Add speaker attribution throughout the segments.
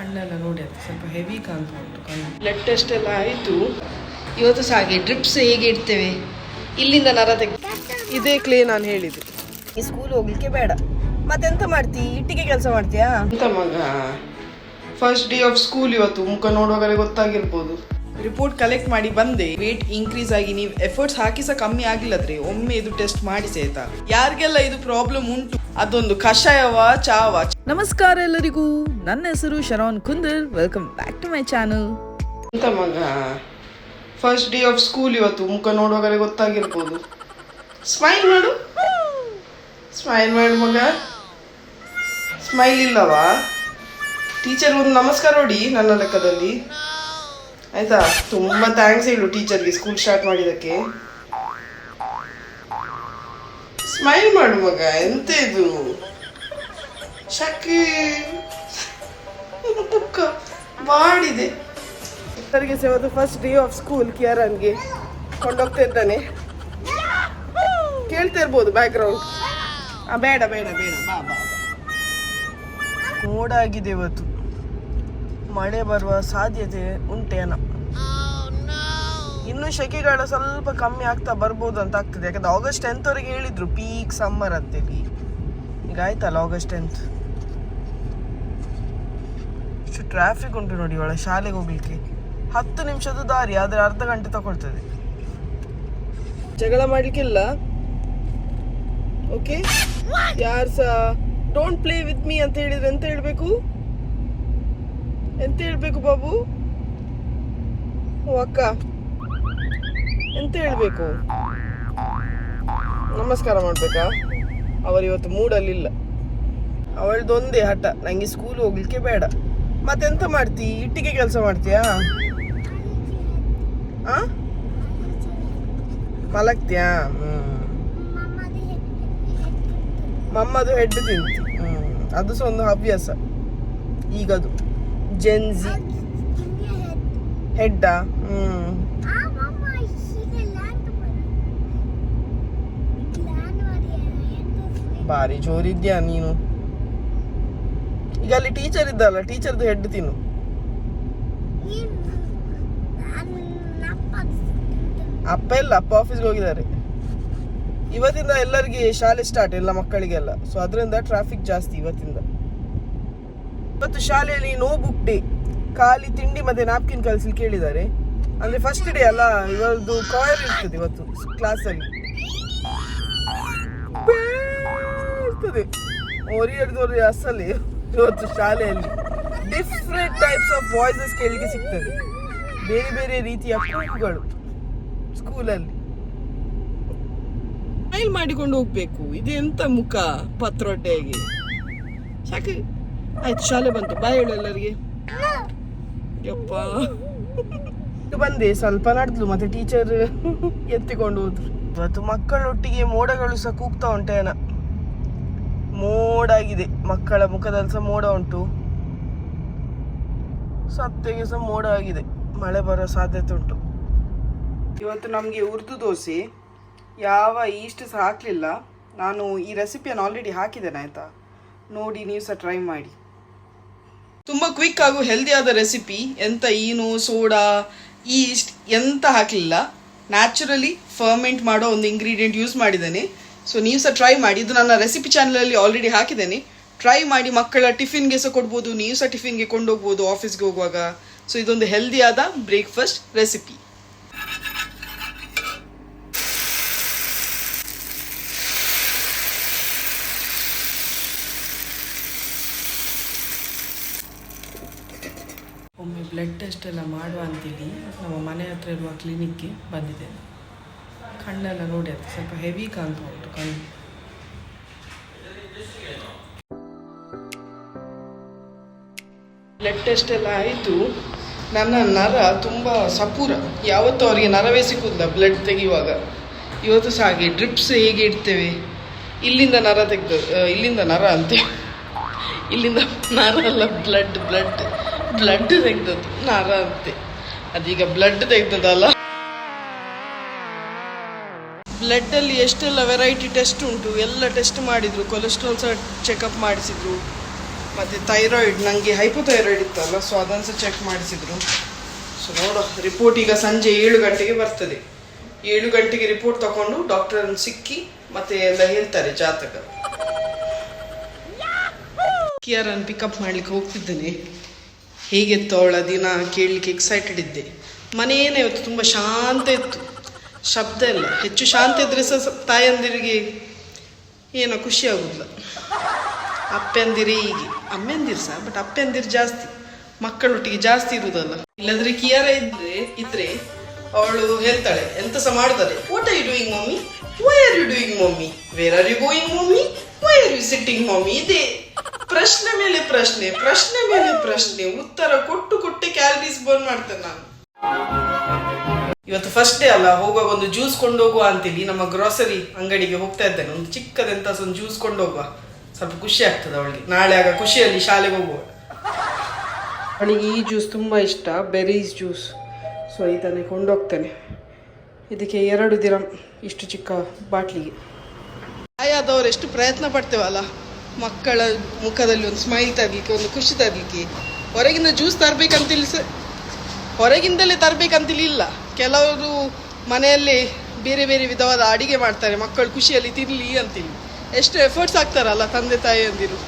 Speaker 1: ಕಣ್ಣೆಲ್ಲ ನೋಡಿ ಅದು ಸ್ವಲ್ಪ ಹೆವಿ ಕಾಣ್ತಾ ಉಂಟು ಕಣ್ಣು. ಬ್ಲಡ್ ಟೆಸ್ಟ್ ಎಲ್ಲ ಆಯಿತು. ಇವತ್ತು ಸಹ ಹಾಗೆ ಡ್ರಿಪ್ಸ್ ಹೇಗೆ ಇಡ್ತೇವೆ? ಇಲ್ಲಿಂದ ನರ ತೆಗ್ ಇದೇ ಕ್ಲೇ ನಾನು ಹೇಳಿದ್ದು. ಈ ಸ್ಕೂಲ್ ಹೋಗ್ಲಿಕ್ಕೆ ಬೇಡ. ಮತ್ತೆಂತ ಮಾಡ್ತಿ? ಇಟ್ಟಿಗೆ ಕೆಲಸ ಮಾಡ್ತೀಯಾ? ಎಂತ ಮಗ? ಫಸ್ಟ್ ಡೇ ಆಫ್ ಸ್ಕೂಲ್ ಇವತ್ತು ಮುಖ ನೋಡುವಾಗಲೇ ಗೊತ್ತಾಗಿರ್ಬೋದು. ರಿಪೋರ್ಟ್ ಕಲೆಕ್ಟ್ ಮಾಡಿ ಬಂದೆ. ವೇಟ್ ಇನ್ಕ್ರೀಸ್ ಆಗಿ ನೀವು ಎಫರ್ಟ್ಸ್ ಹಾಕಿ ಸಹ ಕಮ್ಮಿ ಆಗಿಲ್ಲದ್ರೆ ಒಮ್ಮೆ ಇದು ಟೆಸ್ಟ್ ಮಾಡಿಸಿ ಆಯ್ತಾ? ಯಾರಿಗೆಲ್ಲ ಇದು ಪ್ರಾಬ್ಲಮ್ ಉಂಟು? ಅದೊಂದು ಕಷಾಯವ ಚಾವ?
Speaker 2: ನಮಸ್ಕಾರ ಎಲ್ಲರಿಗೂ. ನನ್ನ ಹೆಸರು Sharavan Kundar. Welcome back to my channel
Speaker 1: ಎಂತ ಮಗ? ಫಸ್ಟ್ ಡೇ ಆಫ್ ಸ್ಕೂಲ್ ಇವತ್ತು. ಮುಖ ನೋಡುವಾಗಲೇ ಗೊತ್ತಾಗಿರ್ಬೋದು. ಸ್ಮೈಲ್ ಮಾಡು. ಸ್ಮೈಲ್ ಮಾಡು ಮಗ. ಸ್ಮೈಲ್ ಇಲ್ಲವಾ? ಟೀಚರ್ ಒಂದು ನಮಸ್ಕಾರ ನೋಡಿ ನನ್ನ ಲೆಕ್ಕದಲ್ಲಿ. ಆಯ್ತಾ? ತುಂಬ ಥ್ಯಾಂಕ್ಸ್ ಹೇಳು ಟೀಚರ್ಗೆ ಸ್ಕೂಲ್ ಸ್ಟಾರ್ಟ್ ಮಾಡಿದ್ದಕ್ಕೆ. ಸ್ಮೈಲ್ ಮಾಡು ಮಗ. ಎಂತ ಇದು? ಬುಕ್ಕ ಮಾಡಿದೆ. ಸರ್ಗೆ ಇವತ್ತು ಫಸ್ಟ್ ಡೇ ಆಫ್ ಸ್ಕೂಲ್ ಕಿಯಾರನ್ಗೆ. ಕೊಂಡೋಗ್ತಾ ಇದ್ದಾನೆ. ಕೇಳ್ತಾ ಇರ್ಬೋದು ಬ್ಯಾಕ್ಗ್ರೌಂಡ್ ಬೇಡ ಬೇಡ ಬೇಡ, ಬಾ ಬಾ. ಬಾ. ಮೋಡ ಆಗಿದೆ ಇವತ್ತು. ಮಳೆ ಬರುವ ಸಾಧ್ಯತೆ ಉಂಟೇನ ಇನ್ನು ಶೆಕೆಗಾಲ ಸ್ವಲ್ಪ ಕಮ್ಮಿ ಆಗ್ತಾ ಬರ್ಬೋದು ಅಂತ ಆಗ್ತದೆ. ಯಾಕಂದ್ರೆ ಆಗಸ್ಟ್ ಟೆಂತ್ ವರೆಗೆ ಹೇಳಿದ್ರು ಪೀಕ್ ಸಮ್ಮರ್ ಅಂತೇಳಿ ಈಗ ಆಯ್ತಲ್ಲ ಆಗಸ್ಟ್ ಟೆಂತ್ ಟ್ರಾಫಿಕ್ ಉಂಟು ನೋಡಿ ಇವಳ ಶಾಲೆಗೆ ಹೋಗ್ಲಿಕ್ಕೆ. ಹತ್ತು ನಿಮಿಷದ ದಾರಿ, ಆದ್ರೆ ಅರ್ಧ ಗಂಟೆ ತಗೊಳ್ತದೆ. ಜಗಳ ಮಾಡ್ಲಿಕ್ಕಿಲ್ಲ? ಓಕೆ ಯಾರು ಸಹ ಡೋಂಟ್ ಪ್ಲೇ ವಿತ್ ಮೀ ಅಂತ ಹೇಳಿದ್ರೆ ಎಂತ ಹೇಳ್ಬೇಕು? ಎಂತ ಹೇಳ್ಬೇಕು ಬಾಬು? ಅಕ್ಕ. ಎಂತ ಹೇಳ್ಬೇಕು? ನಮಸ್ಕಾರ ಮಾಡ್ಬೇಕಾ? ಅವರಿವತ್ತು ಮೂಡಲ್ಲಿಲ್ಲ. ಅವಳದೊಂದೇ ಹಠ. ನಂಗೆ ಸ್ಕೂಲ್ ಹೋಗ್ಲಿಕ್ಕೆ ಬೇಡ. ಮತ್ತೆಂತ ಮಾಡ್ತಿ? ಇಟ್ಟಿಗೆ ಕೆಲಸ ಮಾಡ್ತೀಯಾ? ಆ? ಮಲಗ್ತೀಯಾ? ಹ್ಞೂ ಮಮ್ಮದು ಹೆಡ್ ತಿಂತಿ. ಹ್ಞೂ ಅದು ಸಹ ಒಂದು ಹವ್ಯಾಸ. ಈಗದು. ಜೆನ್ಜಿ ಹೆಡ್ಡಾ ಹ್ಮ್. ಭಾರಿ ಜೋರಿದ್ಯಾ ನೀನು? ಈಗ ಅಲ್ಲಿ ಟೀಚರ್ ಇದ್ದಲ್ಲ ಟೀಚರ್ದು ಹೆಡ್ ತಿನ್ನು. ಅಪ್ಪ ಇಲ್ಲ, ಅಪ್ಪ ಆಫೀಸ್ಗೆ ಹೋಗಿದ್ದಾರೆ. ಇವತ್ತಿಂದ ಎಲ್ಲರಿಗೆ ಶಾಲೆ ಸ್ಟಾರ್ಟ್ ಎಲ್ಲ ಮಕ್ಕಳಿಗೆಲ್ಲ. ಸೊ ಅದರಿಂದ ಟ್ರಾಫಿಕ್ ಜಾಸ್ತಿ ಇವತ್ತಿಂದ. ಇವತ್ತು ಶಾಲೆಯಲ್ಲಿ ನೋ ಬುಕ್ ಡೇ ಖಾಲಿ ತಿಂಡಿ ಮತ್ತೆ ನಾಪ್ಕಿನ್ ಕಲಿಸಿ ಕೇಳಿದ್ದಾರೆ. ಅಂದ್ರೆ ಫಸ್ಟ್ ಡೇ ಅಲ್ಲ, ಇವರದ್ದು ಕಾಯರ್ ಇರ್ತದೆ ಇವತ್ತು ಕ್ಲಾಸಲ್ಲಿ ಇರ್ತದೆ. ಅಸಲಿ ಇವತ್ತು ಶಾಲೆಯಲ್ಲಿ ಡಿಫ್ರೆಂಟ್ ಟೈಪ್ಸ್ ಆಫ್ ವಾಯ್ಸಸ್ ಕೇಳಿಕೆ ಸಿಗ್ತದೆ ಬೇರೆ ಬೇರೆ ರೀತಿಯ ಕೂಗುಗಳು ಸ್ಕೂಲಲ್ಲಿ ಸ್ಮೈಲ್ ಮಾಡಿಕೊಂಡು ಹೋಗ್ಬೇಕು. ಇದೆಂತ ಮುಖ? ಪತ್ರೊಟ್ಟೆಗೆ. ಸಾಕು. ಆಯ್ತು ಶಾಲೆ ಬಂತು. ಬಾಯ್ ಹೇಳು ಎಲ್ಲರಿಗೆ. ಯಪ್ಪ. ಬಂದೆ. ಸ್ವಲ್ಪ ನಡೆದ್ಲು. ಮತ್ತೆ ಟೀಚರ್ ಎತ್ತಿಕೊಂಡು ಹೋದ್ರು. ಇವತ್ತು ಮಕ್ಕಳೊಟ್ಟಿಗೆ ಮೋಡಗಳು ಸಹ ಕೂಗ್ತಾ ಉಂಟೇನ ಮೋಡಾಗಿದೆ. ಮಕ್ಕಳ ಮುಖದಲ್ಲಿ ಸಹ ಮೋಡ ಉಂಟು. ಸತ್ತೆಗೆ ಸಹ ಮೋಡ ಆಗಿದೆ. ಮಳೆ ಬರೋ ಸಾಧ್ಯತೆ ಉಂಟು. ಇವತ್ತು ನಮಗೆ ಉರ್ದು ದೋಸೆ. ಯಾವ ಈಸ್ಟ್ ಸಹ ಹಾಕಲಿಲ್ಲ. ನಾನು ಈ ರೆಸಿಪಿಯನ್ನು ಆಲ್ರೆಡಿ ಹಾಕಿದ್ದೇನೆ, ಆಯಿತಾ? ನೋಡಿ, ನೀವು ಸಹ ಟ್ರೈ ಮಾಡಿ. ತುಂಬ ಕ್ವಿಕ್ ಆಗು ಹೆಲ್ದಿ ಆದ ರೆಸಿಪಿ ಎಂತ ಈನು, ಸೋಡಾ ಈಸ್ಟ್ ಎಂತ ಹಾಕಲಿಲ್ಲ. ನ್ಯಾಚುರಲಿ ಫರ್ಮೆಂಟ್ ಮಾಡೋ ಒಂದು ಇಂಗ್ರೀಡಿಯೆಂಟ್ ಯೂಸ್ ಮಾಡಿದ್ದೇನೆ. ಸೊ ನೀವು ಸಹ ಟ್ರೈ ಮಾಡಿ. ಇದು ನನ್ನ ರೆಸಿಪಿ ಚಾನಲಲ್ಲಿ ಆಲ್ರೆಡಿ ಹಾಕಿದ್ದೇನೆ. ಟ್ರೈ ಮಾಡಿ ಮಕ್ಕಳ ಟಿಫಿನ್ಗೆ ಸಹ ಕೊಡ್ಬೋದು. ನೀವು ಸಹ ಟಿಫಿನ್ಗೆ ಕೊಂಡೋಗ್ಬೋದು ಆಫೀಸ್ಗೆ ಹೋಗುವಾಗ. ಸೊ ಇದೊಂದು ಹೆಲ್ದಿ ಆದ ಬ್ರೇಕ್ಫಾಸ್ಟ್ ರೆಸಿಪಿ ಒಮ್ಮೆ ಬ್ಲಡ್ ಟೆಸ್ಟ್ ಎಲ್ಲ ಮಾಡುವ ಅಂತೀನಿ ನಮ್ಮ ಮನೆ ಹತ್ರ ಇರುವ ಕ್ಲಿನಿಕ್ಗೆ ಬಂದಿದ್ದೇನೆ. ಕಣ್ಣೆಲ್ಲ ನೋಡಿ ಅದು ಸ್ವಲ್ಪ ಹೆವಿ ಕಾಣ್ತಾ ಉಂಟು ಕಣ್ಣು. ಬ್ಲಡ್ ಟೆಸ್ಟ್ ಎಲ್ಲ ಆಯಿತು. ನನ್ನ ನರ ತುಂಬ ಸಪೂರ. ಯಾವತ್ತೂ ಅವರಿಗೆ ನರವೇ ಸಿಕ್ಕುದಿಲ್ಲ ಬ್ಲಡ್ ತೆಗೆಯುವಾಗ. ಇವತ್ತು ಸಹ ಹಾಗೆ ಡ್ರಿಪ್ಸ್ ಹೇಗೆ ಇಡ್ತೇವೆ? ಇಲ್ಲಿಂದ ನರ ತೆಗೆದು ಇಲ್ಲಿಂದ ನರ ಅಂತ. ಇಲ್ಲಿಂದ ನರ ಅಲ್ಲ ಬ್ಲಡ್ ಬ್ಲಡ್ ಬ್ಲಡ್ ತೆಗ್ದದ್ದು ನರ ಅಂತೆ. ಅದೀಗ ಬ್ಲಡ್ ತೆಗ್ದದಲ್ಲ ಎಷ್ಟೆಲ್ಲ ವೆರೈಟಿ ಟೆಸ್ಟ್ ಉಂಟು, ಎಲ್ಲ ಟೆಸ್ಟ್ ಮಾಡಿದರು ಕೊಲೆಸ್ಟ್ರಾಲ್ ಸಹ ಚೆಕಪ್ ಮಾಡಿಸಿದರು. ಮತ್ತು ಥೈರಾಯ್ಡ್ ನನಗೆ ಹೈಪೋಥೈರಾಯ್ಡ್ ಇತ್ತಲ್ಲ ಸೊ ಅದನ್ನು ಸಹ ಚೆಕ್ ಮಾಡಿಸಿದರು. ಸೊ ನೋಡೋ ರಿಪೋರ್ಟ್ ಈಗ ಸಂಜೆ ಏಳು ಗಂಟೆಗೆ ಬರ್ತದೆ. ಏಳು ಗಂಟೆಗೆ ರಿಪೋರ್ಟ್ ತಗೊಂಡು ಡಾಕ್ಟರ್ ಸಿಕ್ಕಿ ಮತ್ತೆ ಎಲ್ಲ ಹೇಳ್ತಾರೆ ಜಾತಕ ಕಿಯರನ್ನು ಪಿಕಪ್ ಮಾಡ್ಲಿಕ್ಕೆ ಹೋಗ್ತಿದ್ದೇನೆ. ಹೇಗಿತ್ತು ಅವಳ ದಿನ ಕೇಳಲಿಕ್ಕೆ ಎಕ್ಸೈಟೆಡ್ ಇದ್ದೆ. ಮನೆಯೇನೇ ಇವತ್ತು ತುಂಬ ಶಾಂತ ಇತ್ತು. ಶಬ್ದ ಇಲ್ಲ. ಹೆಚ್ಚು ಶಾಂತಿ ಇದ್ರೆ ಸಹ ತಾಯಂದಿರಿಗೆ ಏನೋ ಖುಷಿ ಆಗುದಿಲ್ಲ. ಅಪ್ಪಂದಿರೇ ಹೀಗೆ. ಅಮ್ಮಂದಿರು ಸಹ ಬಟ್ ಅಪ್ಪಂದಿರು ಜಾಸ್ತಿ. ಮಕ್ಕಳೊಟ್ಟಿಗೆ ಜಾಸ್ತಿ ಇರುದಲ್ಲ. ಇಲ್ಲದ್ರೆ ಕಿಯಾರ ಇದ್ರೆ ಇದ್ರೆ ಅವಳು ಹೇಳ್ತಾಳೆ, ಎಂತ ಸಹ ಮಾಡ್ತಾರೆ what are you doing mummy why are you doing mummy where are you going mummy why are you sitting mummy ಇದೇ. ಪ್ರಶ್ನೆ ಮೇಲೆ ಪ್ರಶ್ನೆ ಪ್ರಶ್ನೆ ಮೇಲೆ ಪ್ರಶ್ನೆ. ಉತ್ತರ ಕೊಟ್ಟು ಕೊಟ್ಟೆ ಕ್ಯಾಲರೀಸ್ ಬರ್ನ್ ಮಾಡ್ತೇನೆ ನಾನು. ಇವತ್ತು ಫಸ್ಟ್ ಡೇ ಅಲ್ಲ, ಹೋಗುವಾಗ ಒಂದು ಜ್ಯೂಸ್ ಕೊಂಡೋಗುವ ಅಂತೇಳಿ ನಮ್ಮ ಗ್ರೋಸರಿ ಅಂಗಡಿಗೆ ಹೋಗ್ತಾ ಇದ್ದೇನೆ. ಒಂದು ಚಿಕ್ಕದಂತ ಒಂದು ಜ್ಯೂಸ್ ಕೊಂಡೋಗುವ. ಸ್ವಲ್ಪ ಖುಷಿ ಆಗ್ತದೆ ಅವಳಿಗೆ. ನಾಳೆ ಆಗ ಖುಷಿಯಲ್ಲಿ ಶಾಲೆಗೆ ಹೋಗುವ. ಅವಳಿಗೆ ಈ ಜ್ಯೂಸ್ ತುಂಬ ಇಷ್ಟ ಬೆರೀಸ್ ಜ್ಯೂಸ್ ಸೊ ಇದನ್ನೇ ಕೊಂಡೋಗ್ತೇನೆ. ಇದಕ್ಕೆ ಎರಡು ದಿನ ಇಷ್ಟು ಚಿಕ್ಕ ಬಾಟ್ಲಿಗೆ. ಆಯಾದವರು ಎಷ್ಟು ಪ್ರಯತ್ನ ಪಡ್ತೇವಲ್ಲ. ಮಕ್ಕಳ ಮುಖದಲ್ಲಿ ಒಂದು ಸ್ಮೈಲ್ ತರಲಿಕ್ಕೆ, ಒಂದು ಖುಷಿ ತರಲಿಕ್ಕೆ. ಹೊರಗಿಂದ ಜ್ಯೂಸ್ ತರಬೇಕಂತೇಳಿ ಸ ಹೊರಗಿಂದಲೇ ತರಬೇಕಂತೇಳಿ ಇಲ್ಲ ಕೆಲವರು ಮನೆಯಲ್ಲಿ ಬೇರೆ ಬೇರೆ ವಿಧವಾದ ಅಡಿಗೆ ಮಾಡ್ತಾರೆ, ಮಕ್ಕಳು ಖುಷಿಯಲ್ಲಿ ತಿನ್ನಲಿ ಅಂತೇಳಿ ಎಷ್ಟು ಎಫರ್ಟ್ಸ್ ಆಗ್ತಾರಲ್ಲ ತಂದೆ ತಾಯಿಯಂದಿರು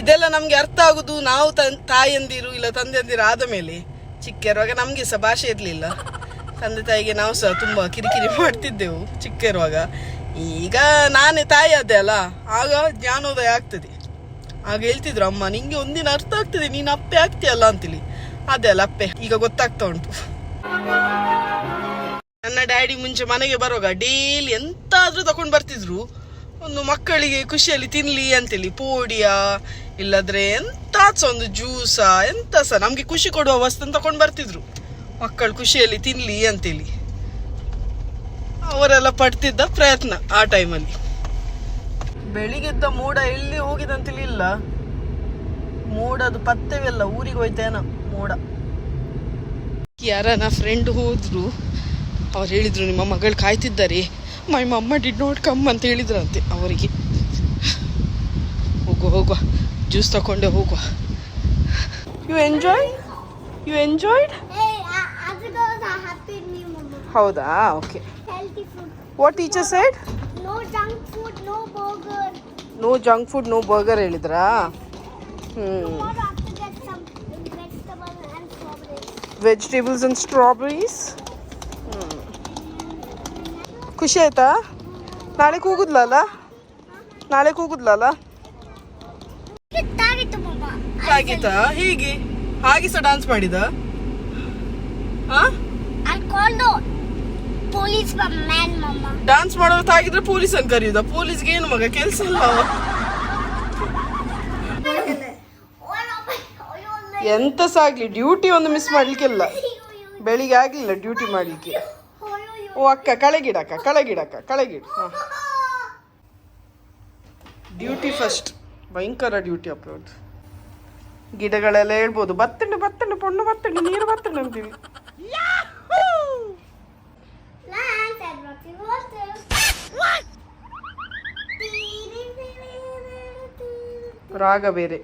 Speaker 1: ಇದೆಲ್ಲ ನಮಗೆ ಅರ್ಥ ಆಗುದು ನಾವು ತನ್ ತಾಯಿಯಂದಿರು ಇಲ್ಲ ತಂದೆಯಂದಿರು ಆದ ಮೇಲೆ ಚಿಕ್ಕ ಇರುವಾಗ ನಮಗೆ ಸಹ ಭಾಷೆ ಇರಲಿಲ್ಲ. ತಂದೆ ತಾಯಿಗೆ ನಾವು ಸಹ ತುಂಬ ಕಿರಿಕಿರಿ ಮಾಡ್ತಿದ್ದೆವು ಚಿಕ್ಕ ಇರುವಾಗ ಈಗ ನಾನೇ ತಾಯಿ ಆದೆ ಅಲ್ಲ, ಆಗ ಜ್ಞಾನೋದಯ ಆಗ್ತದೆ. ಆಗ ಹೇಳ್ತಿದ್ರು, ಅಮ್ಮ, ನಿಂಗೆ ಒಂದಿನ ಅರ್ಥ ಆಗ್ತದೆ, ನೀನು ಅಪ್ಪೆ ಆಗ್ತೀಯಲ್ಲ ಅಂತೇಳಿ ಅದೇ ಅಲ್ಲ, ಅಪ್ಪೆ, ಈಗ ಗೊತ್ತಾಗ್ತಾ ಉಂಟು. ಡ್ಯಾಡಿ ಮುಂಚೆ ಮನೆಗೆ ಬರುವಾಗ ಡೈಲಿ ಎಂತಾದ್ರೂ ತಕೊಂಡು ಬರ್ತಿದ್ರು. ಒಂದು ಮಕ್ಕಳಿಗೆ ಖುಷಿಯಲ್ಲಿ ತಿನ್ಲಿ ಅಂತೇಳಿ, ಪೋಡಿಯಾ, ಇಲ್ಲದ್ರೆ ಎಂತ ಒಂದು ಜ್ಯೂಸ ಎಂತ ಸಹ ನಮ್ಗೆ ಖುಷಿ ಕೊಡುವ ವಸ್ತು ತಕೊಂಡು ಬರ್ತಿದ್ರು. ಮಕ್ಕಳು ಖುಷಿಯಲ್ಲಿ ತಿನ್ಲಿ ಅಂತೇಳಿ. ಅವರೆಲ್ಲ ಪಡ್ತಿದ್ದ ಪ್ರಯತ್ನ ಆ ಟೈಮಲ್ಲಿ ಬೆಳಿಗ್ಗೆದ್ದ ಮೋಡ ಎಲ್ಲಿ ಹೋಗಿದಂತೇಳಿ ಇಲ್ಲ ಮೋಡದು ಪತ್ತೆವೆಲ್ಲ ಊರಿಗೆ ಹೋಯ್ತೇನ ಮೋಡ. ಯಾರ ಫ್ರೆಂಡ್ ಹೋದ್ರು. ಅವ್ರು ಹೇಳಿದರು, ನಿಮ್ಮ ಮಗಳು ಕಾಯ್ತಿದ್ದಾರೆ? ಮೈ ಮಮ್ಮ ಡಿಡ್ ನಾಟ್ ಕಮ್ ಅಂತ ಹೇಳಿದ್ರಂತೆ ಅವರಿಗೆ. ಹೋಗುವ ಹೋಗುವ. ಜ್ಯೂಸ್ ತಗೊಂಡೆ ಹೋಗುವ. ಯು ಎಂಜಾಯ್ ಯು ಎಂಜಾಯ್ಡ್ ಹೌದಾ? Okay what teacher side no junk food no burger ಹೇಳಿದ್ರಾ? ಹ್ಞೂ ವೆಜಿಟೇಬಲ್ಸ್ ಆ್ಯಂಡ್ ಸ್ಟ್ರಾಬೆರೀಸ್ ಖುಷಿ ಆಯ್ತಾ? ನಾಳೆ ಕೂಗುದ್ಲಲ್ಲ ನಾಳೆ ಕೂಗುದ್ಲಲ್ಲ ಆಗಿತ್ತಾ ಹೀಗೆ ಹಾಗೆ? ಸಹ ಡಾನ್ಸ್ ಮಾಡಿದ. ಡಾನ್ಸ್ ಮಾಡೋದು ತಾಗಿದ್ರೆ ಪೊಲೀಸ್ ಅಂತ ಕರೆಯುದ ಪೊಲೀಸ್ಗೆ ಏನು ಮಗ? ಕೆಲಸ ಇಲ್ಲ. ಎಂತ ಸಾಗ್ಲಿ ಆಗ್ಲಿ ಡ್ಯೂಟಿ ಒಂದು ಮಿಸ್ ಮಾಡ್ಲಿಕ್ಕಿಲ್ಲ. ಬೆಳಿಗ್ಗೆ ಆಗ್ಲಿಲ್ಲ ಡ್ಯೂಟಿ ಮಾಡ್ಲಿಕ್ಕೆ. ಓ ಅಕ್ಕ ಕಳೆಗಿಡಕ್ಕ ಕಳೆಗಿಡಕ್ಕ ಕಳೆಗಿಡು. ಹಾ. Duty first. ಭಯಂಕರ ಡ್ಯೂಟಿ ಅಪ್ಲೋಡ್. ಗಿಡಗಳೆಲ್ಲ ಹೇಳ್ಬೋದು. ಬತ್ತಣ್ಣ ಬತ್ತಣ್ಣ ಪೊಣ್ಣು ಬತ್ತಂಡು ನೀರು ಬತ್ತಣ್ಣ ಅಂತೀವಿ? ರಾಗ ಬೇರೆ.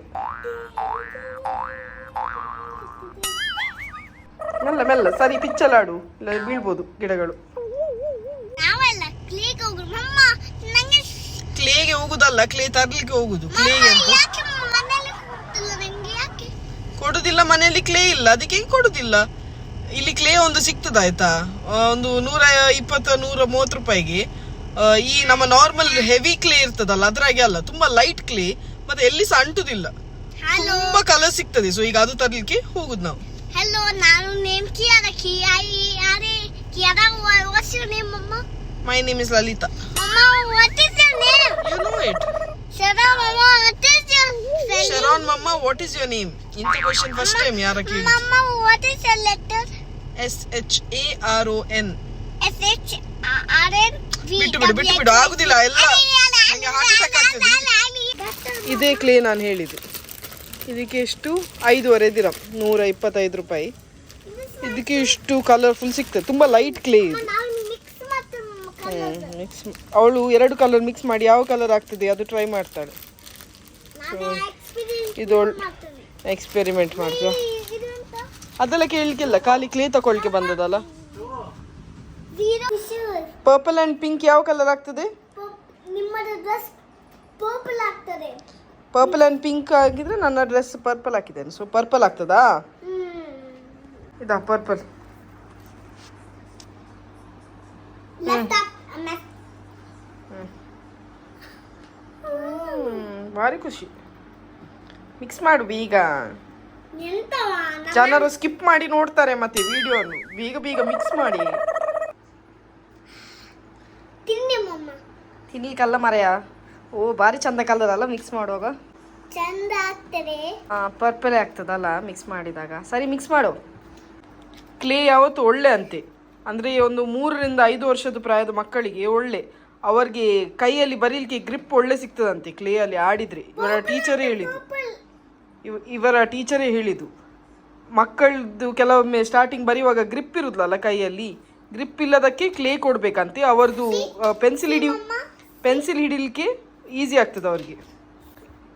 Speaker 1: ಮೆಲ್ಲ ಮೆಲ್ಲ ಸರಿ ಪಿಚ್ಚಲಾಡು. ಇಲ್ಲ ಬೀಳ್ಬೋದು ಗಿಡಗಳು
Speaker 3: ನಾವೆಲ್ಲ ಕ್ಲೀಕ್ ಹೋಗ್ರು ಮಮ್ಮ ನಂಗೆ
Speaker 1: ಕ್ಲೇಗೆ ಹೋಗುದಲ್ಲ ಕ್ಲೇ ತರ್ಲಿಕ್ಕೆ ಹೋಗುದು. ಕ್ಲೇ ಅಂತ ಕೊಡುದಿಲ್ಲ ಮನೆಯಲ್ಲಿ ಕ್ಲೇ ಇಲ್ಲ. ಅದಕ್ಕೆ ಕೊಡುದಿಲ್ಲ? ಇಲ್ಲಿ ಕ್ಲೇ ಒಂದು ಸಿಗ್ತದ ಆಯ್ತಾ ಒಂದು ನೂರ ಇಪ್ಪತ್ತು ನೂರ ಮೂವತ್ತು ರೂಪಾಯಿಗೆ ಈ ನಮ್ಮ ನಾರ್ಮಲ್ ಹೆವಿ ಕ್ಲೇ ಇರ್ತದಲ್ಲ ಅದ್ರಾಗೆ ಅಲ್ಲ ತುಂಬಾ ಲೈಟ್ ಕ್ಲೇ ಮತ್ತೆ ಎಲ್ಲಿ ಸಹ ಅಂಟುದಿಲ್ಲ. ತುಂಬಾ ಕಲರ್ ಸಿಗ್ತದೆ ಸೊ ಈಗ ಅದು ತರ್ಲಿಕ್ಕೆ ಹೋಗುದು ನಾವು.
Speaker 3: ಹಲೋ ನಾನು ನೇಮ್ ಕಿಯಾರ ಕಿಯಾಯಿ ಅರೆ ಕಿಯಾರ ವಾಟ್ಸ್ ಯುವರ್ ನೇಮ್ ಮಮ್ಮ
Speaker 1: ಮೈ name is Lalitha
Speaker 3: mamma what is your name
Speaker 1: you know it
Speaker 3: Shara mamma what is your
Speaker 1: Mama, what what is your name ಇಂತ ಕ್ವಶನ್ ಫಸ್ಟ್ ಟೈಮ್ ಯಾರ ಕೇಳಿ
Speaker 3: mamma what is your letter
Speaker 1: S H A R O N
Speaker 3: S H R N
Speaker 1: ಬಿಟ್ಟು ಬಿಡು ಬಿಟ್ಟು ಬಿಡು ಆಗುದಿಲ್ಲ ಎಲ್ಲ ನನಗೆ ಆಗ್ತದೆ. ಇದೇ ಕ್ಲೇ ನಾನು ಹೇಳಿದ್ದು ಇದಕ್ಕೆ ಎಷ್ಟು ಐದೂವರೆ ದಿರಂ ನೂರ ಇಪ್ಪತ್ತೈದು ರೂಪಾಯಿ ಇದಕ್ಕೆ ಇಷ್ಟು ಕಲರ್ಫುಲ್ ಸಿಗ್ತದೆ ತುಂಬ ಲೈಟ್ ಕ್ಲೇ ಇದು
Speaker 3: ಮಿಕ್ಸ್
Speaker 1: ಅವಳು ಎರಡು ಕಲರ್ ಮಿಕ್ಸ್ ಮಾಡಿ ಯಾವ ಕಲರ್ ಆಗ್ತದೆ ಅದು ಟ್ರೈ ಮಾಡ್ತಾಳೆ. ಇದು ಎಕ್ಸ್ಪೆರಿಮೆಂಟ್ ಮಾಡ್ತೀವ ಅದೆಲ್ಲ ಕೇಳಲಿಕ್ಕಿಲ್ಲ ಖಾಲಿ ಕ್ಲೇ ತಗೊಳ್ಳಿಕ್ಕೆ ಬಂದದಲ್ಲ? ಪರ್ಪಲ್ ಆ್ಯಂಡ್ ಪಿಂಕ್ ಯಾವ ಕಲರ್ ಆಗ್ತದೆ?
Speaker 3: ಪರ್ಪಲ್
Speaker 1: ಅಂಡ್ ಆ್ಯಂಡ್ ಪಿಂಕ್ ಆಗಿದ್ರೆ ನನ್ನ ಡ್ರೆಸ್ ಪರ್ಪಲ್ ಹಾಕಿದ್ದೇನೆ. ಸೊ ಪರ್ಪಲ್ ಆಗ್ತದಾ? ಇದ ಪರ್ಪಲ್ ಭಾರಿ ಖುಷಿ. ಮಿಕ್ಸ್ ಮಾಡು ಈಗ.
Speaker 3: ಎಂತವ
Speaker 1: ಜನರು ಸ್ಕಿಪ್ ಮಾಡಿ ನೋಡ್ತಾರೆ ಮತ್ತೆ ವಿಡಿಯೋನು ಬೇಗ ಬೀಗ ಮಿಕ್ಸ್ ಮಾಡಿ. ತಿನ್ಲಿಕ್ಕಲ್ಲ ಮರೆಯ. ಓ ಭಾರಿ ಚಂದ ಕಲರ್ ಅಲ್ಲ ಮಿಕ್ಸ್ ಮಾಡುವಾಗ?
Speaker 3: ಚಂದ ಆಗ್ತದೆ.
Speaker 1: ಪರ್ಪಲ್ ಆಗ್ತದಲ್ಲ ಮಿಕ್ಸ್ ಮಾಡಿದಾಗ. ಸರಿ ಮಿಕ್ಸ್ ಮಾಡು. ಕ್ಲೇ ಯಾವತ್ತು ಒಳ್ಳೆ ಅಂತೆ. ಅಂದರೆ ಒಂದು ಮೂರರಿಂದ ಐದು ವರ್ಷದ ಪ್ರಾಯದ ಮಕ್ಕಳಿಗೆ ಒಳ್ಳೆ ಅವರಿಗೆ ಕೈಯಲ್ಲಿ ಬರೀಲಿಕ್ಕೆ ಗ್ರಿಪ್ ಒಳ್ಳೆ ಸಿಗ್ತದಂತೆ ಕ್ಲೇ ಅಲ್ಲಿ ಆಡಿದ್ರೆ. ಇವರ ಟೀಚರೇ ಹೇಳಿದ್ದು. ಇವ- ಇವರ ಟೀಚರೇ ಹೇಳಿದ್ದು. ಮಕ್ಕಳದ್ದು ಕೆಲವೊಮ್ಮೆ ಸ್ಟಾರ್ಟಿಂಗ್ ಬರೆಯುವಾಗ ಗ್ರಿಪ್ ಇರುತ್ತಲ್ಲ ಕೈಯಲ್ಲಿ ಗ್ರಿಪ್ ಇಲ್ಲದಕ್ಕೆ ಕ್ಲೇ ಕೊಡ್ಬೇಕಂತೆ. ಅವರದು ಪೆನ್ಸಿಲ್ ಹಿಡಿ ಪೆನ್ಸಿಲ್ ಹಿಡಿಲಿಕ್ಕೆ ಈಸಿ ಆಗ್ತದೆ ಅವರಿಗೆ.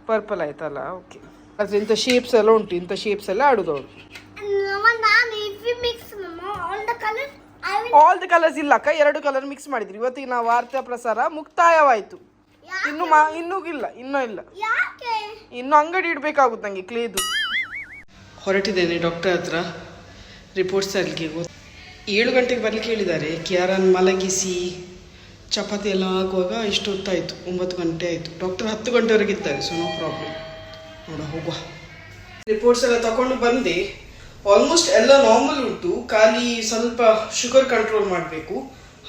Speaker 1: ಪರ್ಪಲ್ ಆಯ್ತಲ್ಲ ಓಕೆ ಅದ್ರ ಇಂಥ ಶೇಪ್ಸ್ ಎಲ್ಲ ಉಂಟು ಇಂಥ ಶೇಪ್ಸ್ ಎಲ್ಲ ಆಡೋದು ಅವರು
Speaker 3: ಆಲ್ ದ
Speaker 1: ಕಲರ್ಸ್ ಇಲ್ಲ ಅಕ್ಕ. ಎರಡು ಕಲರ್ ಮಿಕ್ಸ್ ಮಾಡಿದ್ರಿ. ಇವತ್ತಿನ ವಾರ್ತಾ ಪ್ರಸಾರ ಮುಕ್ತಾಯವಾಯ್ತು. ಇನ್ನು ಮಾ ಇನ್ನೂ ಇಲ್ಲ ಇನ್ನೂ ಇಲ್ಲ.
Speaker 3: ಯಾಕೆ?
Speaker 1: ಇನ್ನು ಅಂಗಡಿ ಇಡಬೇಕಾಗುತ್ತೆ ನನಗೆ ಕ್ಲೀದು. ಹೊರಟಿದ್ದೇನೆ ಡಾಕ್ಟರ್ ಹತ್ರ. ರಿಪೋರ್ಟ್ಸ್ ಅಲ್ಲಿಗೆ ಏಳು ಗಂಟೆಗೆ ಬರಲಿಕ್ಕೆ ಹೇಳಿದ್ದಾರೆ. ಕ್ಯಾರನ್ ಮಲಗಿಸಿ ಚಪಾತಿ ಎಲ್ಲ ಹಾಕುವಾಗ ಇಷ್ಟು ಹೊತ್ತಾಯಿತು. ಒಂಬತ್ತು ಗಂಟೆ ಆಯಿತು. ಡಾಕ್ಟರ್ ಹತ್ತು ಗಂಟೆವರೆಗೆ ಇದ್ದಾರೆ ಸೊ ನೋ ಪ್ರಾಬ್ಲಮ್ ನೋಡ ಹೋಗುವ. ರಿಪೋರ್ಟ್ಸ್ ಎಲ್ಲ ತಗೊಂಡು ಬಂದೆ. ಆಲ್ಮೋಸ್ಟ್ ಎಲ್ಲ ನಾರ್ಮಲ್ ಉಂಟು. ಖಾಲಿ ಸ್ವಲ್ಪ ಶುಗರ್ ಕಂಟ್ರೋಲ್ ಮಾಡಬೇಕು.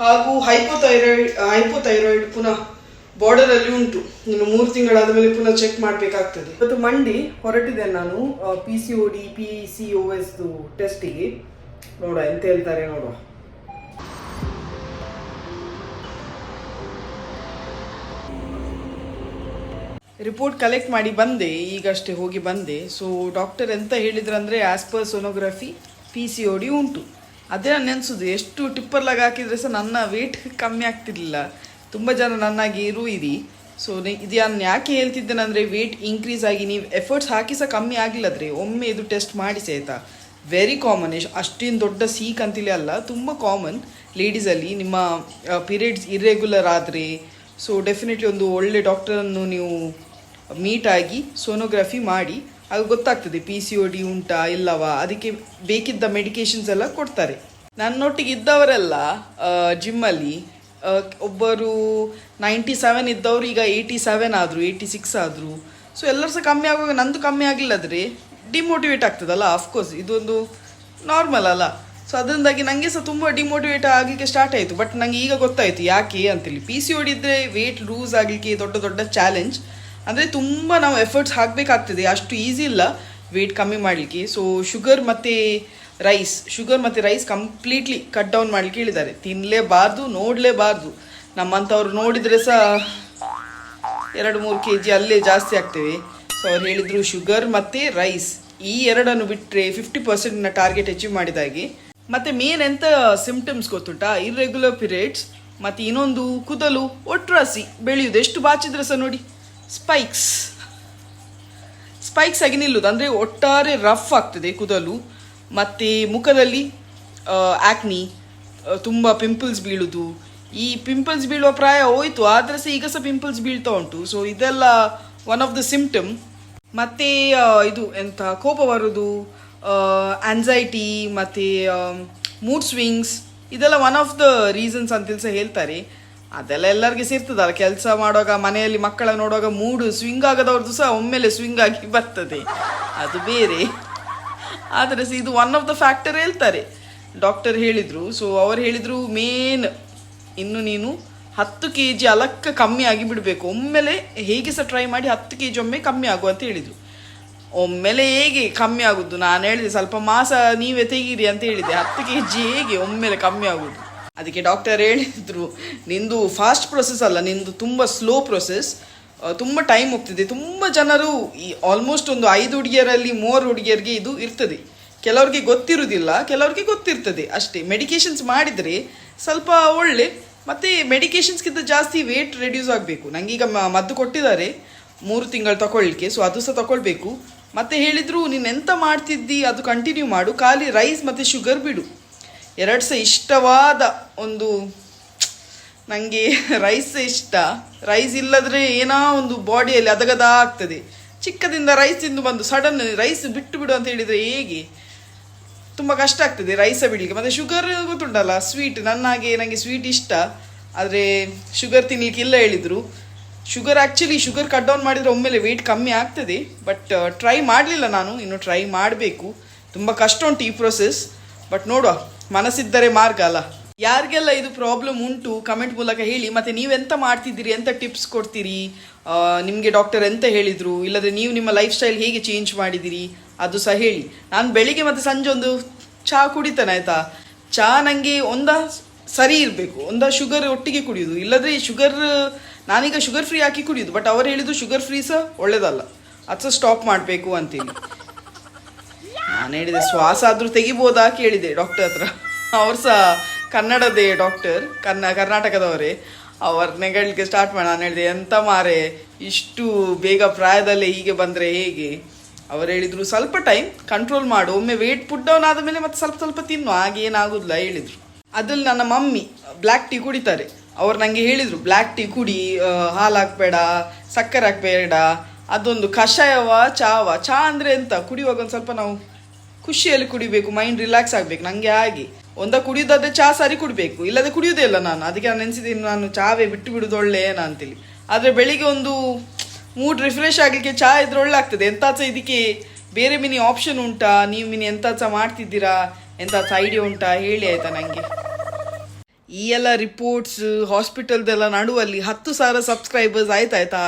Speaker 1: ಹಾಗೂ ಹೈಪೋಥೈರಾಯ್ಡ್ ಹೈಪೋಥೈರಾಯ್ಡ್ ಪುನಃ ಬಾರ್ಡರ್ ಅಲ್ಲಿ ಉಂಟು. ಇನ್ನು ಮೂರು ತಿಂಗಳಾದ ಮೇಲೆ ಪುನಃ ಚೆಕ್ ಮಾಡಬೇಕಾಗ್ತದೆ. ಇವತ್ತು ಮಂಡಿ ಹೊರಟಿದೆ ನಾನು P C O D P C O S ಟೆಸ್ಟಿಗೆ ನೋಡುವ ಎಂತ ಹೇಳ್ತಾರೆ ನೋಡುವ ರಿಪೋರ್ಟ್ ಕಲೆಕ್ಟ್ ಮಾಡಿ ಬಂದೆ, ಈಗಷ್ಟೇ ಹೋಗಿ ಬಂದೆ. ಸೊ ಡಾಕ್ಟರ್ ಎಂತ ಹೇಳಿದ್ರಂದ್ರೆ as per sonography P C O D ಉಂಟು. ಅದೇ ನಾನು ನೆನೆಸೋದು, ಎಷ್ಟು ಟಿಪ್ಪರ್ಲಾಗ ಹಾಕಿದರೆ ಸಹ ನನ್ನ ವೇಟ್ ಕಮ್ಮಿ ಆಗ್ತಿರ್ಲಿಲ್ಲ. ತುಂಬ ಜನ ನನ್ನಾಗಿ ಇರು ಇರಿ ಸೊ ಇದು ನಾನು ಯಾಕೆ ಹೇಳ್ತಿದ್ದೇನೆ ಅಂದರೆ ವೇಟ್ ಇನ್ಕ್ರೀಸ್ ಆಗಿ ನೀವು ಎಫರ್ಟ್ಸ್ ಹಾಕಿ ಸಹ ಕಮ್ಮಿ ಆಗಿಲ್ಲದ್ರೆ ಒಮ್ಮೆ ಇದು ಟೆಸ್ಟ್ ಮಾಡಿಸಿ ಆಯಿತಾ? ವೆರಿ ಕಾಮನ್ ಅಷ್ಟೇನು ದೊಡ್ಡ ಸೀಕ್ ಅಂತಲೇ ಅಲ್ಲ, ತುಂಬ ಕಾಮನ್ ಲೇಡೀಸಲ್ಲಿ ನಿಮ್ಮ ಪೀರಿಯಡ್ಸ್ ಇರ್ರೆಗ್ಯುಲರ್ ಆದರೆ ಸೊ ಡೆಫಿನೆಟ್ಲಿ ಒಂದು ಒಳ್ಳೆ ಡಾಕ್ಟರನ್ನು ನೀವು ಮೀಟ್ ಆಗಿ ಸೋನೋಗ್ರಫಿ ಮಾಡಿ ಆಗ ಗೊತ್ತಾಗ್ತದೆ ಪಿ ಸಿ ಒ ಡಿ ಉಂಟಾ ಇಲ್ಲವಾ, ಅದಕ್ಕೆ ಬೇಕಿದ್ದ ಮೆಡಿಕೇಶನ್ಸ್ ಎಲ್ಲ ಕೊಡ್ತಾರೆ. ನನ್ನೊಟ್ಟಿಗೆ ಇದ್ದವರೆಲ್ಲ ಜಿಮ್ಮಲ್ಲಿ ಒಬ್ಬರು ನೈಂಟಿ ಸೆವೆನ್ ಇದ್ದವರು, ಈಗ ಏಯ್ಟಿ ಸೆವೆನ್ ಆದರು ಏಯ್ಟಿ ಸಿಕ್ಸ್ ಆದರು. ಸೊ ಎಲ್ಲರೂ ಸಹ ಕಮ್ಮಿ ಆಗುವಾಗ ನಂದು ಕಮ್ಮಿ ಆಗಿಲ್ಲದ್ರೆ ಡಿಮೋಟಿವೇಟ್ ಆಗ್ತದಲ್ಲ ಅಫ್ಕೋರ್ಸ್ ಇದೊಂದು ನಾರ್ಮಲ್ ಅಲ್ಲ. ಸೊ ಅದರಿಂದಾಗಿ ನನಗೆ ಸಹ ತುಂಬ ಡಿಮೋಟಿವೇಟ್ ಆಗಲಿಕ್ಕೆ ಸ್ಟಾರ್ಟ್ ಆಯಿತು. ಬಟ್ ನನಗೆ ಈಗ ಗೊತ್ತಾಯಿತು, ಯಾಕೆ ಅಂತೇಳಿ ಪಿ ಸಿ ಓಡಿದ್ರೆ ವೇಟ್ ಲೂಸ್ ಆಗಲಿಕ್ಕೆ ದೊಡ್ಡ ದೊಡ್ಡ ಚಾಲೆಂಜ್ ಅಂದರೆ ತುಂಬ ನಾವು ಎಫರ್ಟ್ಸ್ ಹಾಕಬೇಕಾಗ್ತದೆ. ಅಷ್ಟು ಈಸಿ ಇಲ್ಲ ವೇಟ್ ಕಮ್ಮಿ ಮಾಡಲಿಕ್ಕೆ. ಸೊ ಶುಗರ್ ಮತ್ತು ರೈಸ್ ಶುಗರ್ ಮತ್ತು ರೈಸ್ ಕಂಪ್ಲೀಟ್ಲಿ ಕಟ್ ಡೌನ್ ಮಾಡಲಿಕ್ಕೆ ಹೇಳಿದ್ದಾರೆ. ತಿನ್ನಲೇಬಾರ್ದು ನೋಡಲೇಬಾರ್ದು. ನಮ್ಮಂಥವ್ರು ನೋಡಿದರೆ ಸಹ ಎರಡು ಮೂರು ಕೆ ಜಿ ಅಲ್ಲೇ ಜಾಸ್ತಿ ಆಗ್ತೇವೆ. ಸೊ ಅವ್ರು ಹೇಳಿದರು ಶುಗರ್ ಮತ್ತು ರೈಸ್ ಈ ಎರಡನ್ನು ಬಿಟ್ಟರೆ ಫಿಫ್ಟಿ ಪರ್ಸೆಂಟ್ನ ಟಾರ್ಗೆಟ್ ಅಚೀವ್ ಮಾಡಿದಾಗೆ ಮತ್ತು ಮೇನ್ ಎಂತ ಸಿಂಪ್ಟಮ್ಸ್ ಗೊತ್ತುಂಟಾ? ಇರ್ರೆಗ್ಯುಲರ್ ಪೀರಿಯಡ್ಸ್ ಮತ್ತೆ ಇನ್ನೊಂದು ಕೂದಲು ಒಟ್ರಾಸಿ ಬೆಳೆಯುವುದು. ಎಷ್ಟು ಬಾಚಿದ್ರೆ ಸಹ ನೋಡಿ? ಸ್ಪೈಕ್ಸ್ ಸ್ಪೈಕ್ಸ್ ಆಗಿ ನಿಲ್ಲುದು ಅಂದರೆ ಒಟ್ಟಾರೆ ರಫ್ ಆಗ್ತದೆ ಕೂದಲು. ಮತ್ತೆ ಮುಖದಲ್ಲಿ ಆಕ್ನಿ ತುಂಬ ಪಿಂಪಲ್ಸ್ ಬೀಳುದು ಈ ಪಿಂಪಲ್ಸ್ ಬೀಳುವ ಪ್ರಾಯ ಹೋಯ್ತು, ಆದರೆ ಸಹ ಈಗ ಸಹ ಪಿಂಪಲ್ಸ್ ಬೀಳ್ತಾ ಉಂಟು. ಸೊ ಇದೆಲ್ಲ ಒನ್ ಆಫ್ ದ ಸಿಂಪ್ಟಮ್ ಮತ್ತೆ ಇದು ಎಂತ, ಕೋಪ ಬರೋದು ಆನ್ಸೈಟಿ ಮತ್ತು ಮೂಡ್ ಸ್ವಿಂಗ್ಸ್ ಇದೆಲ್ಲ ಒನ್ ಆಫ್ ದ ರೀಸನ್ಸ್ ಅಂತ ಸಹ ಹೇಳ್ತಾರೆ. ಅದೆಲ್ಲ ಎಲ್ಲರಿಗೆ ಸೇರ್ತದಲ್ಲ ಕೆಲಸ ಮಾಡುವಾಗ, ಮನೆಯಲ್ಲಿ ಮಕ್ಕಳ ನೋಡುವಾಗ ಮೂಡ್ ಸ್ವಿಂಗ್ ಆಗದವ್ರದ್ದು ಸಹ ಒಮ್ಮೆಲೆ ಸ್ವಿಂಗ್ ಆಗಿ ಬರ್ತದೆ. ಅದು ಬೇರೆ. ಆದರೆ ಇದು ಒನ್ ಆಫ್ ದ ಫ್ಯಾಕ್ಟರ್ ಹೇಳ್ತಾರೆ. ಡಾಕ್ಟರ್ ಹೇಳಿದರು. ಸೊ ಅವರು ಹೇಳಿದರು, ಮೇನ್ ಇನ್ನು ನೀನು ಹತ್ತು ಕೆ ಜಿ ಅಲಕ್ಕ ಕಮ್ಮಿ ಆಗಿ ಬಿಡಬೇಕು ಒಮ್ಮೆಲೆ ಹೇಗೆ ಸಹ ಟ್ರೈ ಮಾಡಿ ಹತ್ತು ಕೆ ಜಿ ಒಮ್ಮೆ ಕಮ್ಮಿ ಆಗು ಅಂತ ಹೇಳಿದರು. ಒಮ್ಮೆಲೆ ಹೇಗೆ ಕಮ್ಮಿ ಆಗುದು ನಾನು ಹೇಳಿದೆ, ಸ್ವಲ್ಪ ಮಾಸ ನೀವೇ ತೆಗೀರಿ ಅಂತ ಹೇಳಿದೆ. ಹತ್ತು ಕೆ ಜಿ ಹೇಗೆ ಒಮ್ಮೆಲೆ ಕಮ್ಮಿ ಆಗುದು ಅದಕ್ಕೆ ಡಾಕ್ಟರ್ ಹೇಳಿದ್ರು, ನಿಂದು ಫಾಸ್ಟ್ ಪ್ರೊಸೆಸ್ ಅಲ್ಲ, ನಿಂದು ತುಂಬ ಸ್ಲೋ ಪ್ರೊಸೆಸ್ ತುಂಬ ಟೈಮ್ ಹೋಗ್ತಿದೆ. ತುಂಬ ಜನರು ಈ ಆಲ್ಮೋಸ್ಟ್ ಒಂದು ಐದು ಹುಡುಗಿಯರಲ್ಲಿ ಮೂವರು ಹುಡುಗಿಯರಿಗೆ ಇದು ಇರ್ತದೆ. ಕೆಲವ್ರಿಗೆ ಗೊತ್ತಿರುವುದಿಲ್ಲ, ಕೆಲವ್ರಿಗೆ ಗೊತ್ತಿರ್ತದೆ ಅಷ್ಟೇ. ಮೆಡಿಕೇಶನ್ಸ್ ಮಾಡಿದರೆ ಸ್ವಲ್ಪ ಒಳ್ಳೆ, ಮತ್ತು ಮೆಡಿಕೇಶನ್ಸ್ಗಿಂತ ಜಾಸ್ತಿ ವೇಟ್ ರೆಡ್ಯೂಸ್ ಆಗಬೇಕು. ನನಗೀಗ ಮದ್ದು ಕೊಟ್ಟಿದ್ದಾರೆ. ಮೂರು ತಿಂಗಳು ತಗೊಳ್ಳಿಕ್ಕೆ ಸೊ ಅದು ಸಹ ತಗೊಳ್ಬೇಕು. ಮತ್ತೆ ಹೇಳಿದ್ರು, ನೀನು ಎಂತ ಮಾಡ್ತಿದ್ದಿ? ಅದು ಕಂಟಿನ್ಯೂ ಮಾಡು. ಖಾಲಿ ರೈಸ್ ಮತ್ತು ಶುಗರ್ ಬಿಡು. ಎರಡು ಸಹ ಇಷ್ಟವಾದ ಒಂದು ನನಗೆ ರೈಸ್ ಇಷ್ಟ. ರೈಸ್ ಇಲ್ಲದ್ರೆ ಏನೋ ಒಂದು ಬಾಡಿಯಲ್ಲಿ ಅದಗದ ಆಗ್ತದೆ. ಚಿಕ್ಕದಿಂದ ರೈಸ್ ತಿಂದು ಬಂದು ಸಡನ್ ರೈಸ್ ಬಿಟ್ಟು ಬಿಡು ಅಂತ ಹೇಳಿದರೆ ಹೇಗೆ? ತುಂಬ ಕಷ್ಟ ಆಗ್ತದೆ ರೈಸ ಬಿಡಲಿಕ್ಕೆ. ಮತ್ತು ಶುಗರ್ ಗೊತ್ತುಂಟಲ್ಲ ಸ್ವೀಟ್ ನನ್ನ ಹಾಗೆ ನನಗೆ ಸ್ವೀಟ್ ಇಷ್ಟ. ಆದರೆ ಶುಗರ್ ತಿನ್ನಲಿಕ್ಕೆ ಇಲ್ಲ ಹೇಳಿದರು. Sugar actually sugar cut down ಮಾಡಿದರೆ ಒಮ್ಮೆಲೆ ವೆಯ್ಟ್ ಕಮ್ಮಿ ಆಗ್ತದೆ ಬಟ್ ಟ್ರೈ ಮಾಡಲಿಲ್ಲ ನಾನು, ಇನ್ನು ಟ್ರೈ ಮಾಡಬೇಕು. ತುಂಬ ಕಷ್ಟ ಉಂಟು ಈ ಪ್ರೊಸೆಸ್ ಬಟ್ ನೋಡುವ, ಮನಸ್ಸಿದ್ದರೆ ಮಾರ್ಗ ಅಲ್ಲ. ಯಾರಿಗೆಲ್ಲ ಇದು ಪ್ರಾಬ್ಲಮ್ ಉಂಟು ಕಮೆಂಟ್ ಮೂಲಕ ಹೇಳಿ, ಮತ್ತು ನೀವೆಂತ ಮಾಡ್ತಿದ್ದೀರಿ ಎಂಥ ಟಿಪ್ಸ್ ಕೊಡ್ತೀರಿ ನಿಮಗೆ ಡಾಕ್ಟರ್ ಎಂತ ಹೇಳಿದರು, ಇಲ್ಲದ್ರೆ ನೀವು ನಿಮ್ಮ ಲೈಫ್ ಸ್ಟೈಲ್ ಹೇಗೆ ಚೇಂಜ್ ಮಾಡಿದ್ದೀರಿ, ಅದು ಸಹ ಹೇಳಿ. ನಾನು ಬೆಳಿಗ್ಗೆ ಮತ್ತು ಸಂಜೆ ಒಂದು ಚಹಾ ಕುಡಿತಾನೆ, ಆಯಿತಾ? ಚಹಾ ನನಗೆ ಒಂದ ಸರಿ ಇರಬೇಕು, ಒಂದ ಶುಗರ್ ಒಟ್ಟಿಗೆ ಕುಡಿಯೋದು, ಇಲ್ಲದ್ರೆ ಶುಗರ್ ನಾನೀಗ ಶುಗರ್ ಫ್ರೀ ಹಾಕಿ ಕುಡಿಯೋದು ಬಟ್ ಅವ್ರು ಹೇಳಿದ್ದು ಶುಗರ್ ಫ್ರೀ ಸಹ ಒಳ್ಳೇದಲ್ಲ. ಅದು ಸಹ ಸ್ಟಾಪ್ ಮಾಡಬೇಕು ಅಂತೀನಿ. ನಾನು ಹೇಳಿದೆ, ಶ್ವಾಸ ಆದರೂ ತೆಗಿಬೋದಾ ಕೇಳಿದೆ ಡಾಕ್ಟರ್ ಹತ್ರ. ಅವ್ರು ಸಹ ಕನ್ನಡದೇ ಡಾಕ್ಟರ್ ಕನ್ನ, ಕರ್ನಾಟಕದವರೇ. ಅವ್ರ ನೆಗಡ್ಲಿಕ್ಕೆ ಸ್ಟಾರ್ಟ್ ಮಾಡ, ನಾನು ಹೇಳಿದೆ, ಎಂತ ಮಾರೆ, ಇಷ್ಟು ಬೇಗ ಪ್ರಾಯದಲ್ಲೇ ಹೀಗೆ ಬಂದರೆ ಹೇಗೆ? ಅವ್ರು ಹೇಳಿದರು, ಸ್ವಲ್ಪ ಟೈಮ್ ಕಂಟ್ರೋಲ್ ಮಾಡು, ಒಮ್ಮೆ ವೇಟ್ ಪುಟ್ ಡೌನ್ ಆದಮೇಲೆ ಮತ್ತೆ ಸ್ವಲ್ಪ ಸ್ವಲ್ಪ ತಿನ್ನು ಹಾಗೆ ಏನಾಗೋದಿಲ್ಲ ಹೇಳಿದರು. ಅದ್ರಲ್ಲಿ ನನ್ನ ಮಮ್ಮಿ ಬ್ಲ್ಯಾಕ್ ಟೀ ಕುಡಿತಾರೆ. ಅವ್ರು ನನಗೆ ಹೇಳಿದರು ಬ್ಲ್ಯಾಕ್ ಟೀ ಕುಡಿ ಹಾಲು ಹಾಕ್ಬೇಡ, ಸಕ್ಕರೆ ಹಾಕ್ಬೇಡ, ಅದೊಂದು ಕಷಾಯವ, ಚಾವ. ಚಾ ಅಂದರೆ ಎಂತ? ಕುಡಿಯುವಾಗ ಒಂದು ಸ್ವಲ್ಪ ನಾವು ಖುಷಿಯಲ್ಲಿ ಕುಡಿಬೇಕು ಮೈಂಡ್ ರಿಲ್ಯಾಕ್ಸ್ ಆಗಬೇಕು ನನಗೆ ಹಾಗೆ. ಒಂದ ಕುಡಿಯೋದಾದ್ರೆ ಚಾ ಸರಿ ಕುಡಿಬೇಕು, ಇಲ್ಲದೆ ಕುಡಿಯೋದೇ ಇಲ್ಲ ನಾನು. ಅದಕ್ಕೆ ನಾನು ನೆನೆಸಿದ್ದೀನಿ ನಾನು ಚಾವೇ ಬಿಟ್ಟು ಬಿಡೋದು ಒಳ್ಳೆಯೇನ ಅಂತೇಳಿ. ಆದರೆ ಬೆಳಿಗ್ಗೆ ಒಂದು ಮೂಡ್ ರಿಫ್ರೆಶ್ ಆಗಲಿಕ್ಕೆ ಚಾ ಇದ್ರೆ ಒಳ್ಳೆ ಆಗ್ತದೆ ಇದಕ್ಕೆ ಬೇರೆ ಮಿನಿ ಆಪ್ಷನ್ ಉಂಟಾ? ನೀವು ಮಿನಿ ಎಂತಾಚ ಮಾಡ್ತಿದ್ದೀರಾ? ಎಂತಾಚ ಐಡಿಯಾ ಉಂಟಾ? ಹೇಳಿ ಆಯ್ತಾ ನನಗೆ ಈ ಎಲ್ಲ ರಿಪೋರ್ಟ್ಸ್ ಹಾಸ್ಪಿಟಲ್ದೆಲ್ಲ ನಡುವಲ್ಲಿ ಹತ್ತು ಸಾವಿರ ಸಬ್ಸ್ಕ್ರೈಬರ್ಸ್ ಆಯ್ತಾಯ್ತಾ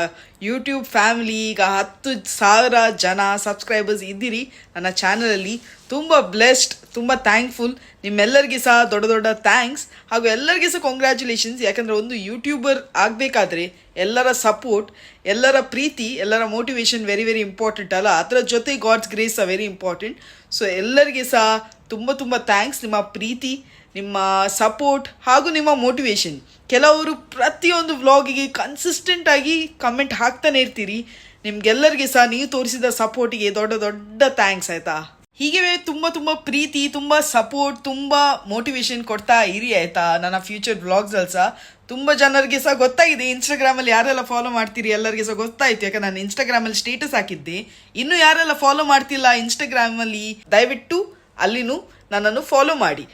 Speaker 1: ಯೂಟ್ಯೂಬ್ ಫ್ಯಾಮಿಲಿ ಈಗ ಹತ್ತು ಸಾವಿರ ಜನ ಸಬ್ಸ್ಕ್ರೈಬರ್ಸ್ ಇದ್ದೀರಿ. ನನ್ನ ಚಾನಲಲ್ಲಿ ತುಂಬ ಬ್ಲೆಸ್ಡ್ ತುಂಬ ಥ್ಯಾಂಕ್ಫುಲ್ ನಿಮ್ಮೆಲ್ಲರಿಗೆ ಸಹ ದೊಡ್ಡ ದೊಡ್ಡ ಥ್ಯಾಂಕ್ಸ್ ಹಾಗೂ ಎಲ್ಲರಿಗೆ ಸಹ ಕಾಂಗ್ರ್ಯಾಚುಲೇಷನ್ಸ್ ಯಾಕಂದರೆ ಒಂದು ಯೂಟ್ಯೂಬರ್ ಆಗಬೇಕಾದ್ರೆ ಎಲ್ಲರ ಸಪೋರ್ಟ್ ಎಲ್ಲರ ಪ್ರೀತಿ, ಎಲ್ಲರ ಮೋಟಿವೇಶನ್ ವೆರಿ ವೆರಿ ಇಂಪಾರ್ಟೆಂಟ್ ಅಲ್ಲ? ಅದರ ಜೊತೆ God's grace a very important so ಎಲ್ಲರಿಗೆ ಸಹ ತುಂಬ ತುಂಬ ಥ್ಯಾಂಕ್ಸ್ ನಿಮ್ಮ ಪ್ರೀತಿ ನಿಮ್ಮ ಸಪೋರ್ಟ್ ಹಾಗೂ ನಿಮ್ಮ ಮೋಟಿವೇಶನ್ ಕೆಲವರು ಪ್ರತಿಯೊಂದು ವ್ಲಾಗಿಗೆ ಕನ್ಸಿಸ್ಟೆಂಟ್ ಆಗಿ ಕಮೆಂಟ್ ಹಾಕ್ತಾನೆ ಇರ್ತೀರಿ. ನಿಮ್ಗೆಲ್ಲರಿಗೆ ಸಹ ನೀವು ತೋರಿಸಿದ ಸಪೋರ್ಟಿಗೆ ದೊಡ್ಡ ದೊಡ್ಡ ಥ್ಯಾಂಕ್ಸ್ ಆಯ್ತಾ? ಹೀಗೆ ತುಂಬ ತುಂಬ ಪ್ರೀತಿ, ತುಂಬ ಸಪೋರ್ಟ್ ತುಂಬ ಮೋಟಿವೇಶನ್ ಕೊಡ್ತಾ ಇರಿ ಆಯ್ತಾ? ನನ್ನ ಫ್ಯೂಚರ್ ವ್ಲಾಗ್ಸಲ್ಲಿ ಸಹ ತುಂಬ ಜನರಿಗೆ ಸಹ ಗೊತ್ತಾಗಿದೆ. ಇನ್ಸ್ಟಾಗ್ರಾಮಲ್ಲಿ ಯಾರೆಲ್ಲ ಫಾಲೋ ಮಾಡ್ತೀರಿ ಎಲ್ಲರಿಗೆ ಸಹ ಗೊತ್ತಾಯ್ತು. ಯಾಕೆ ನಾನು ಇನ್ಸ್ಟಾಗ್ರಾಮಲ್ಲಿ ಸ್ಟೇಟಸ್ ಹಾಕಿದ್ದೆ. ಇನ್ನು ಯಾರೆಲ್ಲ ಫಾಲೋ ಮಾಡ್ತಿಲ್ಲ ಇನ್ಸ್ಟಾಗ್ರಾಮಲ್ಲಿ ದಯವಿಟ್ಟು ಅಲ್ಲಿನೂ ನನ್ನನ್ನು ಫಾಲೋ ಮಾಡಿ.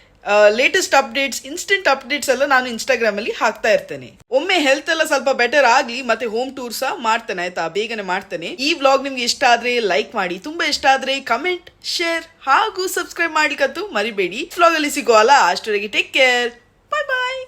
Speaker 1: ಲೇಟೆಸ್ಟ್ ಅಪ್ಡೇಟ್ಸ್ ಇನ್ಸ್ಟೆಂಟ್ ಅಪ್ಡೇಟ್ಸ್ ಎಲ್ಲ ನಾನು ಇನ್ಸ್ಟಾಗ್ರಾಮ್ ಅಲ್ಲಿ ಹಾಕ್ತಾ ಇರ್ತೇನೆ. ಒಮ್ಮೆ ಹೆಲ್ತ್ ಎಲ್ಲ ಸ್ವಲ್ಪ ಬೆಟರ್ ಆಗಲಿ, ಮತ್ತೆ ಹೋಮ್ ಟೂರ್ ಸಹ ಮಾಡ್ತೇನೆ, ಆಯ್ತಾ? ಬೇಗನೆ ಮಾಡ್ತೇನೆ. ಈ ವ್ಲಾಗ್ ನಿಮ್ಗೆ ಇಷ್ಟ ಆದ್ರೆ ಲೈಕ್ ಮಾಡಿ. ತುಂಬಾ ಇಷ್ಟ ಆದ್ರೆ ಕಮೆಂಟ್ ಶೇರ್ ಹಾಗೂ ಸಬ್ಸ್ಕ್ರೈಬ್ ಮಾಡ್ಲಿಕ್ಕಂತೂ ಮರಿಬೇಡಿ. ವ್ಲಾಗ್ ಅಲ್ಲಿ ಸಿಗೋಲ್ಲ ಅಷ್ಟೊರೆಗೆ ಟೇಕ್ ಕೇರ್ ಬಾಯ್ ಬಾಯ್